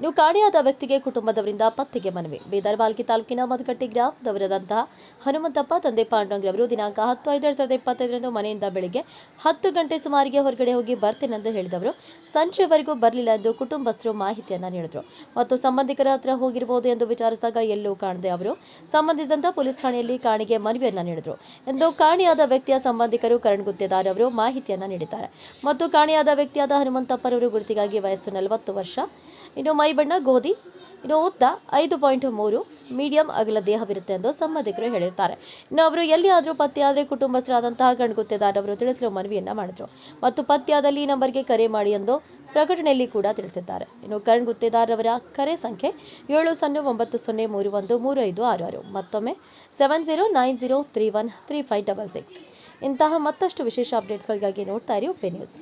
ಇನ್ನು ಕಾಣೆಯಾದ ವ್ಯಕ್ತಿಗೆ, ಕುಟುಂಬದವರಿಂದ ಪತ್ತೆಗೆ ಮನವಿ. ಬೀದರ್ ಬಾಲ್ಕಿ ತಾಲೂಕಿನ ಮಧುಕಟ್ಟಿ ಗ್ರಾಮದವರಾದಂತಹ ಹನುಮಂತಪ್ಪ, ತಂದೆ ಪಾಂಡುರಂಗ್ ಅವರು ದಿನಾಂಕ ಹತ್ತು ಐದು ಎರಡ್ ಸಾವಿರದ ಇಪ್ಪತ್ತೈದರಂದು ಮನೆಯಿಂದ ಬೆಳಿಗ್ಗೆ ಹತ್ತು ಗಂಟೆ ಸುಮಾರಿಗೆ ಹೊರಗಡೆ ಹೋಗಿ ಬರ್ತೇನೆಂದು ಹೇಳಿದವರು. ಸಂಜೆವರೆಗೂ ಬರಲಿಲ್ಲ ಎಂದು ಕುಟುಂಬಸ್ಥರು ಮಾಹಿತಿಯನ್ನ ನೀಡಿದ್ರು. ಮತ್ತು ಸಂಬಂಧಿಕರ ಹತ್ರ ಹೋಗಿರಬಹುದು ಎಂದು ವಿಚಾರಿಸಿದಾಗ ಎಲ್ಲೂ ಕಾಣದೆ ಅವರು ಸಂಬಂಧಿಸಿದಂತ ಪೊಲೀಸ್ ಠಾಣೆಯಲ್ಲಿ ಕಾಣಿಗೆ ಮನವಿಯನ್ನ ನೀಡಿದ್ರು ಎಂದು ಕಾಣೆಯಾದ ವ್ಯಕ್ತಿಯ ಸಂಬಂಧಿಕರು ಕರಣ್ ಗುತ್ತೇದಾರ್ ಅವರು ಮಾಹಿತಿಯನ್ನ ನೀಡಿದ್ದಾರೆ. ಮತ್ತು ಕಾಣೆಯಾದ ವ್ಯಕ್ತಿಯಾದ ಹನುಮಂತಪ್ಪರವರು ಗುರುತಿಗಾಗಿ ವಯಸ್ಸು ನಲವತ್ತು ವರ್ಷ. ಇನ್ನು ಮೈಬಣ್ಣ ಗೋಧಿ ಇನ್ನು ಉದ್ದ ಐದು ಪಾಯಿಂಟ್ ಮೂರು, ಮೀಡಿಯಂ ಅಗಲ ದೇಹವಿರುತ್ತೆ ಎಂದು ಸಂಬಂಧಿಕರು ಹೇಳಿರ್ತಾರೆ. ಇನ್ನು ಅವರು ಎಲ್ಲಿಯಾದರೂ ಪತ್ತೆಯಾದರೆ ಕುಟುಂಬಸ್ಥರಾದಂತಹ ಕಣ್ಗುತ್ತೆದಾರವರು ತಿಳಿಸಲು ಮನವಿಯನ್ನು ಮಾಡಿದ್ರು. ಮತ್ತು ಪತ್ತೆಯಾದಲ್ಲಿ ಈ ನಂಬರ್ಗೆ ಕರೆ ಮಾಡಿ ಎಂದು ಪ್ರಕಟಣೆಯಲ್ಲಿ ಕೂಡ ತಿಳಿಸಿದ್ದಾರೆ. ಇನ್ನು ಕರಣ್ ಗುತ್ತೇದಾರ್ ಅವರ ಕರೆ ಸಂಖ್ಯೆ ಏಳು ಸೊನ್ನೆ ಒಂಬತ್ತು ಸೊನ್ನೆ ಮೂರು ಒಂದು ಮೂರು ಐದು ಆರು ಆರು. ಮತ್ತೊಮ್ಮೆ seven zero nine zero three one three five double six. ಇಂತಹ ಮತ್ತಷ್ಟು ವಿಶೇಷ ಅಪ್ಡೇಟ್ಸ್ಗಳಿಗಾಗಿ ನೋಡ್ತಾ ಇರಿ ಉಪೆ ನ್ಯೂಸ್.